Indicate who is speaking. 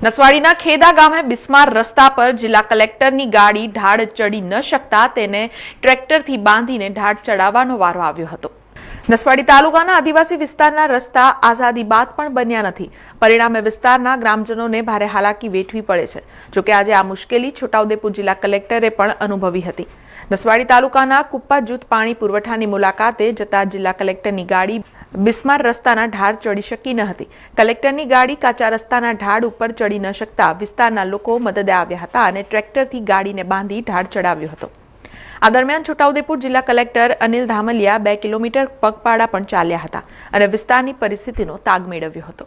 Speaker 1: નસવાડીના ખેદા ગામે બિસ્માર રસ્તા પર જિલ્લા કલેક્ટરની ગાડી ઢાળ ચડી ન શકતા તેને ટ્રેક્ટરથી બાંધીને ઢાળ ચડાવવાનો વારો આવ્યો હતો. નસવાડી તાલુકાના આદિવાસી વિસ્તારના રસ્તા આઝાદી બાદ પણ બન્યા નથી. પરિણામે વિસ્તારના ગ્રામજનોને ભારે હાલાકી વેઠવી પડે છે. જોકે આજે આ મુશ્કેલી છોટાઉદેપુર જિલ્લા કલેક્ટરે પણ અનુભવી હતી. નસવાડી તાલુકાના કુપ્પા જૂથ પાણી પુરવઠાની મુલાકાતે જતા જિલ્લા કલેક્ટરની ગાડી બિસ્માર રસ્તાના ઢાળ ચડી શકી ન હતી. કલેક્ટરની ગાડી કાચા રસ્તાના ઢાળ ઉપર ચડી ન શકતા વિસ્તારના લોકો મદદે આવ્યા હતા અને ટ્રેક્ટરથી ગાડીને બાંધી ઢાળ ચડાવ્યો હતો. આ દરમિયાન છોટાઉદેપુર જિલ્લા કલેક્ટર અનિલ ધામલિયા બે કિલોમીટર પગપાળા પણ ચાલ્યા હતા અને વિસ્તારની પરિસ્થિતિનો તાગ મેળવ્યો હતો.